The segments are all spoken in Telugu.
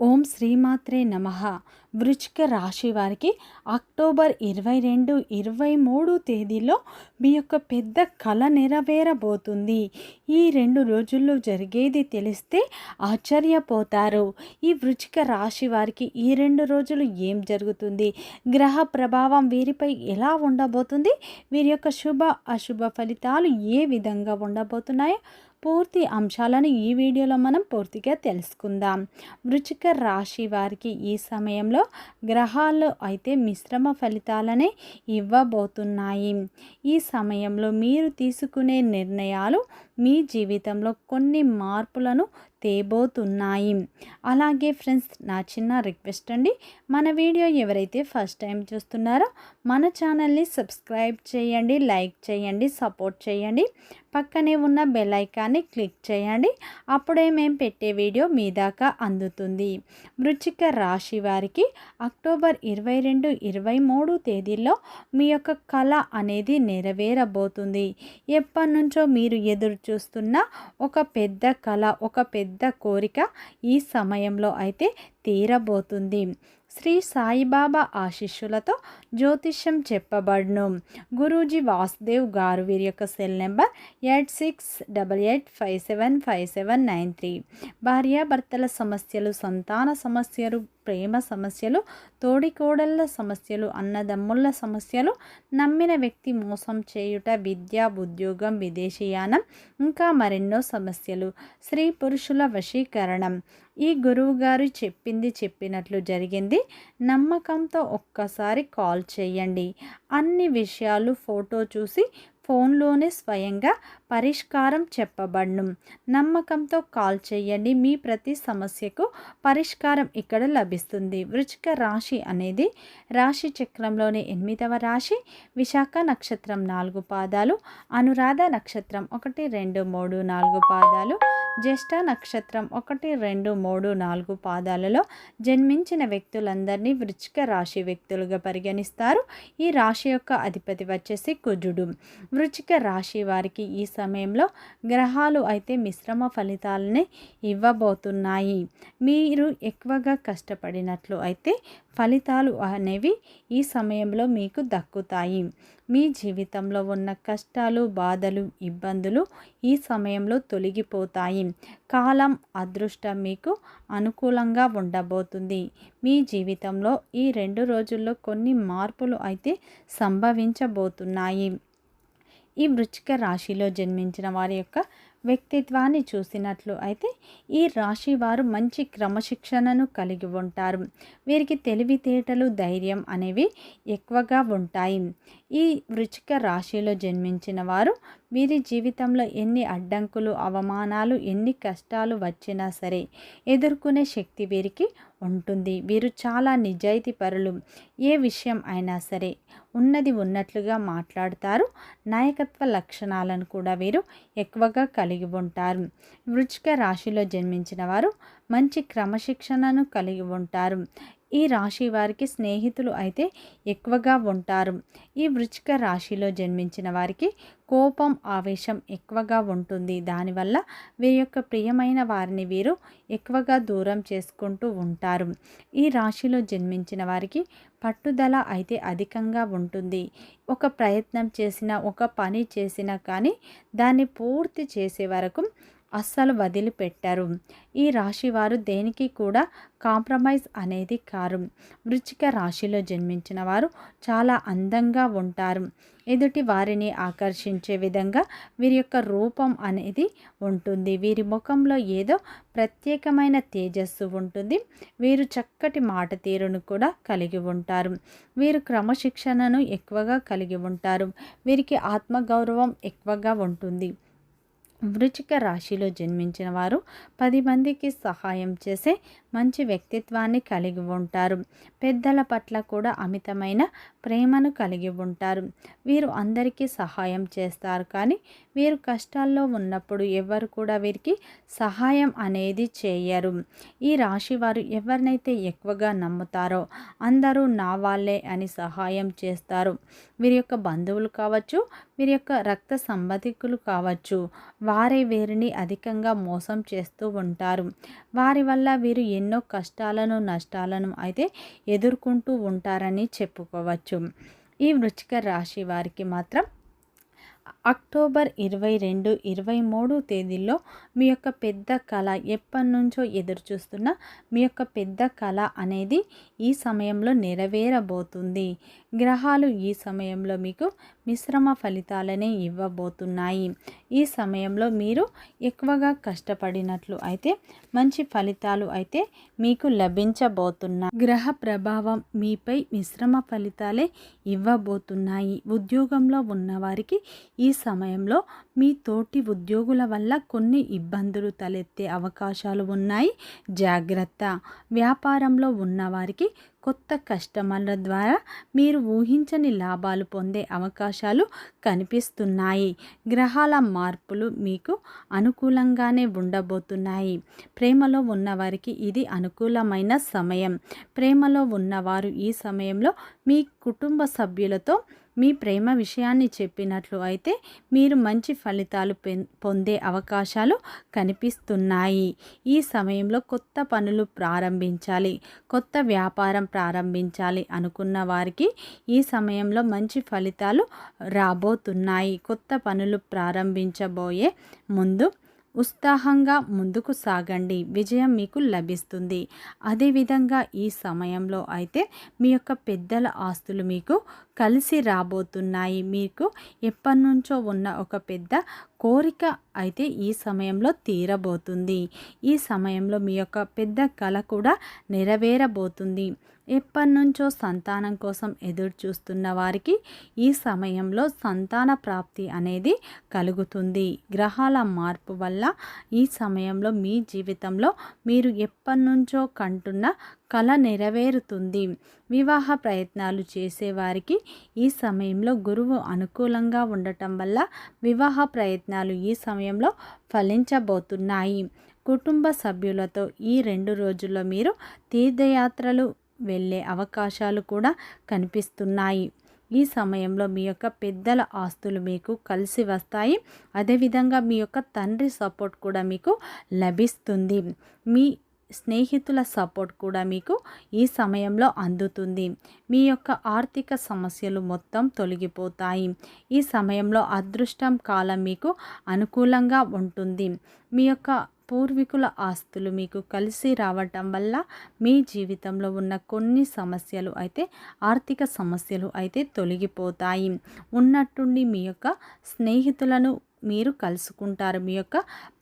ఓం శ్రీమాత్రే నమ. వృచ్చిక రాశి వారికి అక్టోబర్ ఇరవై రెండు ఇరవై మూడు తేదీలో మీ యొక్క పెద్ద కళ నెరవేరబోతుంది. ఈ రెండు రోజుల్లో జరిగేది తెలిస్తే ఆశ్చర్యపోతారు. ఈ వృచ్చిక రాశి వారికి ఈ రెండు రోజులు ఏం జరుగుతుంది? గ్రహ ప్రభావం వీరిపై ఎలా ఉండబోతుంది? వీరి యొక్క శుభ అశుభ ఫలితాలు ఏ విధంగా ఉండబోతున్నాయో పూర్తి అంశాలను ఈ వీడియోలో మనం పూర్తిగా తెలుసుకుందాం. వృచిక రాశి వారికి ఈ సమయంలో గ్రహాలు అయితే మిశ్రమ ఫలితాలనే ఇవ్వబోతున్నాయి. ఈ సమయంలో మీరు తీసుకునే నిర్ణయాలు మీ జీవితంలో కొన్ని మార్పులను తేబోతున్నాయి. అలాగే ఫ్రెండ్స్ నా చిన్న రిక్వెస్ట్ అండి. మన వీడియో ఎవరైతే ఫస్ట్ టైం చూస్తున్నారో మన ఛానల్ని సబ్స్క్రైబ్ చేయండి లైక్ చేయండి సపోర్ట్ చేయండి. పక్కనే ఉన్న బెల్ ఐకాన్ని క్లిక్ చేయండి. అప్పుడే మేము పెట్టే వీడియో మీ దాకా అందుతుంది. వృచ్చిక రాశి వారికి అక్టోబర్ ఇరవై రెండు ఇరవై మూడు తేదీల్లో మీ యొక్క కళ అనేది నెరవేరబోతుంది. ఎప్పటి నుంచో మీరు ఎదురు చూస్తున్న ఒక పెద్ద కళ ఒక పెద్ద పెద్ద కోరిక ఈ సమయంలో అయితే తీరబోతుంది. శ్రీ సాయిబాబా ఆశిష్యులతో జ్యోతిష్యం చెప్పబడును. గురూజీ వాసుదేవ్ గారు వీరి యొక్క cell number eight six double eight five seven five seven nine three. భార్యాభర్తల సమస్యలు సంతాన సమస్యలు ప్రేమ సమస్యలు తోడికోడళ్ళ సమస్యలు అన్నదమ్ముళ్ళ సమస్యలు నమ్మిన వ్యక్తి మోసం చేయుట విద్య ఉద్యోగం విదేశీయానం ఇంకా మరెన్నో సమస్యలు. స్త్రీ పురుషుల వశీకరణం. ఈ గురువుగారు చెప్పింది చెప్పినట్లు జరిగింది. నమ్మకంతో ఒక్కసారి కాల్ చేయండి. అన్ని విషయాలు ఫోటో చూసి ఫోన్లోనే స్వయంగా పరిష్కారం చెప్పబడును. నమ్మకంతో కాల్ చేయండి మీ ప్రతి సమస్యకు పరిష్కారం ఇక్కడ లభిస్తుంది. వృచిక రాశి అనేది రాశి చక్రంలోని ఎనిమిదవ రాశి. విశాఖ నక్షత్రం నాలుగు పాదాలు. అనురాధ నక్షత్రం ఒకటి రెండు మూడు నాలుగు పాదాలు. జ్యేష్ఠ నక్షత్రం ఒకటి రెండు మూడు నాలుగు పాదాలలో జన్మించిన వ్యక్తులందరినీ వృచ్చిక రాశి వ్యక్తులుగా పరిగణిస్తారు. ఈ రాశి యొక్క అధిపతి వచ్చేసి కుజుడు. వృచ్చిక రాశి వారికి ఈ సమయంలో గ్రహాలు అయితే మిశ్రమ ఫలితాలని ఇవ్వబోతున్నాయి. మీరు ఎక్కువగా కష్టపడినట్లు అయితే ఫలితాలు అనేవి ఈ సమయంలో మీకు దక్కుతాయి. మీ జీవితంలో ఉన్న కష్టాలు బాధలు ఇబ్బందులు ఈ సమయంలో తొలగిపోతాయి. కాలం అదృష్టం మీకు అనుకూలంగా ఉండబోతుంది. మీ జీవితంలో ఈ రెండు రోజుల్లో కొన్ని మార్పులు అయితే సంభవించబోతున్నాయి. ఈ వృచ్చిక రాశిలో జన్మించిన వారి యొక్క వ్యక్తిత్వాన్ని చూసినట్లు అయితే ఈ రాశి వారు మంచి క్రమశిక్షణను కలిగి ఉంటారు. వీరికి తెలివితేటలు ధైర్యం అనేవి ఎక్కువగా ఉంటాయి. ఈ వృచిక రాశిలో జన్మించిన వారు వీరి జీవితంలో ఎన్ని అడ్డంకులు అవమానాలు ఎన్ని కష్టాలు వచ్చినా సరే ఎదుర్కొనే శక్తి వీరికి ఉంటుంది. వీరు చాలా నిజాయితీ పరులు. ఏ విషయం అయినా సరే ఉన్నది ఉన్నట్లుగా మాట్లాడతారు. నాయకత్వ లక్షణాలను కూడా వీరు ఎక్కువగా కలిగి ఉంటారు వృచిక రాశిలో జన్మించిన వారు మంచి క్రమశిక్షణను కలిగి ఉంటారు ఈ రాశి వారికి స్నేహితులు అయితే ఎక్కువగా ఉంటారు. ఈ వృచిక రాశిలో జన్మించిన వారికి కోపం ఆవేశం ఎక్కువగా ఉంటుంది. దానివల్ల వీరి యొక్క ప్రియమైన వారిని వీరు ఎక్కువగా దూరం చేసుకుంటూ ఉంటారు. ఈ రాశిలో జన్మించిన వారికి పట్టుదల అయితే అధికంగా ఉంటుంది. ఒక ప్రయత్నం చేసిన ఒక పని చేసినా కానీ దాన్ని పూర్తి చేసే వరకు అస్సలు వదిలిపెట్టారు. ఈ రాశి వారు దేనికి కూడా కాంప్రమైజ్ అనేది కారు. వృచ్చిక రాశిలో జన్మించిన వారు చాలా అందంగా ఉంటారు. ఎదుటి వారిని ఆకర్షించే విధంగా వీరి యొక్క రూపం అనేది ఉంటుంది. వీరి ముఖంలో ఏదో ప్రత్యేకమైన తేజస్సు ఉంటుంది. వీరు చక్కటి మాట తీరును కూడా కలిగి ఉంటారు. వీరు క్రమశిక్షణను ఎక్కువగా కలిగి ఉంటారు. వీరికి ఆత్మగౌరవం ఎక్కువగా ఉంటుంది. వృచిక రాశిలో జన్మించిన వారు పది మందికి సహాయం చేసే మంచి వ్యక్తిత్వాన్ని కలిగి ఉంటారు. పెద్దల పట్ల కూడా అమితమైన ప్రేమను కలిగి ఉంటారు. వీరు అందరికీ సహాయం చేస్తారు. కానీ వీరు కష్టాల్లో ఉన్నప్పుడు ఎవరు కూడా వీరికి సహాయం అనేది చేయరు. ఈ రాశి వారు ఎవరినైతే ఎక్కువగా నమ్ముతారో అందరూ నా వాళ్ళే అని సహాయం చేస్తారు. వీరి యొక్క బంధువులు కావచ్చు వీరి యొక్క రక్త సంబంధికులు కావచ్చు వారే వీరిని అధికంగా మోసం చేస్తూ ఉంటారు. వారి వల్ల వీరు ఎన్నో కష్టాలను నష్టాలను అయితే ఎదుర్కొంటూ ఉంటారని చెప్పుకోవచ్చు. ఈ వృచ్చిక రాశి వారికి మాత్రం అక్టోబర్ ఇరవై రెండు ఇరవై మూడు తేదీల్లో మీ యొక్క పెద్ద కళ ఎప్పటి నుంచో ఎదురు చూస్తున్న మీ యొక్క పెద్ద కళ అనేది ఈ సమయంలో నెరవేరబోతుంది. గ్రహాలు ఈ సమయంలో మీకు మిశ్రమ ఫలితాలనే ఇవ్వబోతున్నాయి. ఈ సమయంలో మీరు ఎక్కువగా కష్టపడినట్లు అయితే మంచి ఫలితాలు అయితే మీకు లభించబోతున్న. గ్రహ ప్రభావం మీపై మిశ్రమ ఫలితాలే ఇవ్వబోతున్నాయి. ఉద్యోగంలో ఉన్నవారికి ఈ సమయంలో మీ తోటి ఉద్యోగుల వల్ల కొన్ని ఇబ్బందులు తలెత్తే అవకాశాలు ఉన్నాయి. జాగ్రత్త. వ్యాపారంలో ఉన్నవారికి కొత్త కస్టమర్ల ద్వారా మీరు ఊహించని లాభాలు పొందే అవకాశాలు కనిపిస్తున్నాయి. గ్రహాల మార్పులు మీకు అనుకూలంగానే ఉండబోతున్నాయి. ప్రేమలో ఉన్నవారికి ఇది అనుకూలమైన సమయం. ప్రేమలో ఉన్నవారు ఈ సమయంలో మీ కుటుంబ సభ్యులతో మీ ప్రేమ విషయాన్ని చెప్పినట్లు అయితే మీరు మంచి ఫలితాలు పొందే అవకాశాలు కనిపిస్తున్నాయి. ఈ సమయంలో కొత్త పనులు ప్రారంభించాలి. కొత్త వ్యాపారం ప్రారంభించాలి అనుకున్న వారికి ఈ సమయంలో మంచి ఫలితాలు రాబోతున్నాయి. కొత్త పనులు ప్రారంభించబోయే ముందు ఉత్సాహంగా ముందుకు సాగండి. విజయం మీకు లభిస్తుంది. అదేవిధంగా ఈ సమయంలో అయితే మీ యొక్క పెద్దల ఆస్తులు మీకు కలిసి రాబోతున్నాయి. మీకు ఎప్పటి నుంచో ఉన్న ఒక పెద్ద కోరిక అయితే ఈ సమయంలో తీరబోతుంది. ఈ సమయంలో మీ యొక్క పెద్ద కళ కూడా నెరవేరబోతుంది. ఎప్పటి నుంచో సంతానం కోసం ఎదురు చూస్తున్న వారికి ఈ సమయంలో సంతాన ప్రాప్తి అనేది కలుగుతుంది. గ్రహాల మార్పు వల్ల ఈ సమయంలో మీ జీవితంలో మీరు ఎప్పటి నుంచో కంటున్న కళ నెరవేరుతుంది. వివాహ ప్రయత్నాలు చేసేవారికి ఈ సమయంలో గురువు అనుకూలంగా ఉండటం వల్ల వివాహ ప్రయత్నాలు ఈ సమయంలో ఫలించబోతున్నాయి. కుటుంబ సభ్యులతో ఈ రెండు రోజుల్లో మీరు తీర్థయాత్రలు వెళ్ళే అవకాశాలు కూడా కనిపిస్తున్నాయి. ఈ సమయంలో మీ యొక్క పెద్దల ఆస్తులు మీకు కలిసి వస్తాయి. అదేవిధంగా మీ యొక్క తండ్రి సపోర్ట్ కూడా మీకు లభిస్తుంది. మీ స్నేహితుల సపోర్ట్ కూడా మీకు ఈ సమయంలో అందుతుంది. మీ యొక్క ఆర్థిక సమస్యలు మొత్తం తొలగిపోతాయి. ఈ సమయంలో అదృష్టం కాలం మీకు అనుకూలంగా ఉంటుంది. మీ యొక్క పూర్వీకుల ఆస్తులు మీకు కలిసి రావటం వల్ల మీ జీవితంలో ఉన్న కొన్ని సమస్యలు అయితే ఆర్థిక సమస్యలు అయితే తొలగిపోతాయి. ఉన్నట్టుండి మీ యొక్క స్నేహితులను మీరు కలుసుకుంటారు. మీ యొక్క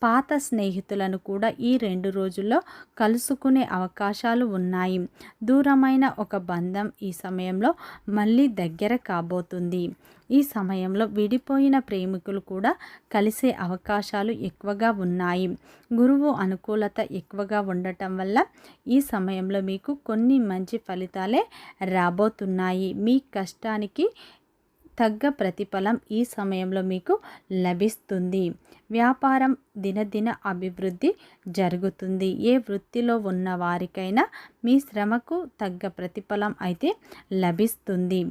పాత స్నేహితులను కూడా ఈ రెండు రోజుల్లో కలుసుకునే అవకాశాలు ఉన్నాయి. దూరమైన ఒక బంధం ఈ సమయంలో మళ్ళీ దగ్గర కాబోతుంది. ఈ సమయంలో విడిపోయిన ప్రేమికులు కూడా కలిసే అవకాశాలు ఎక్కువగా ఉన్నాయి. గురువు అనుకూలత ఎక్కువగా ఉండటం వల్ల ఈ సమయంలో మీకు కొన్ని మంచి ఫలితాలే రాబోతున్నాయి. మీ కష్టానికి తగ్గ ప్రతిఫలం ఈ సమయంలో మీకు లభిస్తుంది. వ్యాపారం దినదిన అభివృద్ధి జరుగుతుంది. ఏ వృత్తిలో ఉన్న వారికైనా మీ శ్రమకు తగ్గ ప్రతిఫలం అయితే లభిస్తుంది.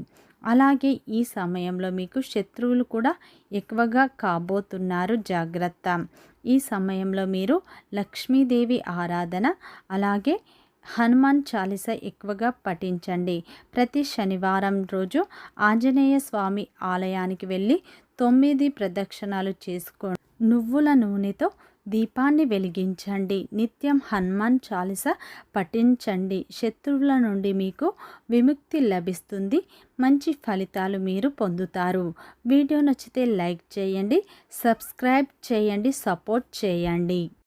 అలాగే ఈ సమయంలో మీకు శత్రువులు కూడా ఎక్కువగా కాబోతున్నారు. జాగ్రత్త. ఈ సమయంలో మీరు లక్ష్మీదేవి ఆరాధన అలాగే హనుమాన్ చాలీస ఎక్కువగా పఠించండి. ప్రతి శనివారం రోజు ఆంజనేయ స్వామి ఆలయానికి వెళ్ళి తొమ్మిది ప్రదక్షిణాలు చేసుకో నువ్వుల నూనెతో దీపాన్ని వెలిగించండి. నిత్యం హనుమాన్ చాలీస పఠించండి. శత్రువుల నుండి మీకు విముక్తి లభిస్తుంది. మంచి ఫలితాలు మీరు పొందుతారు. వీడియో నచ్చితే లైక్ చేయండి సబ్స్క్రైబ్ చేయండి సపోర్ట్ చేయండి.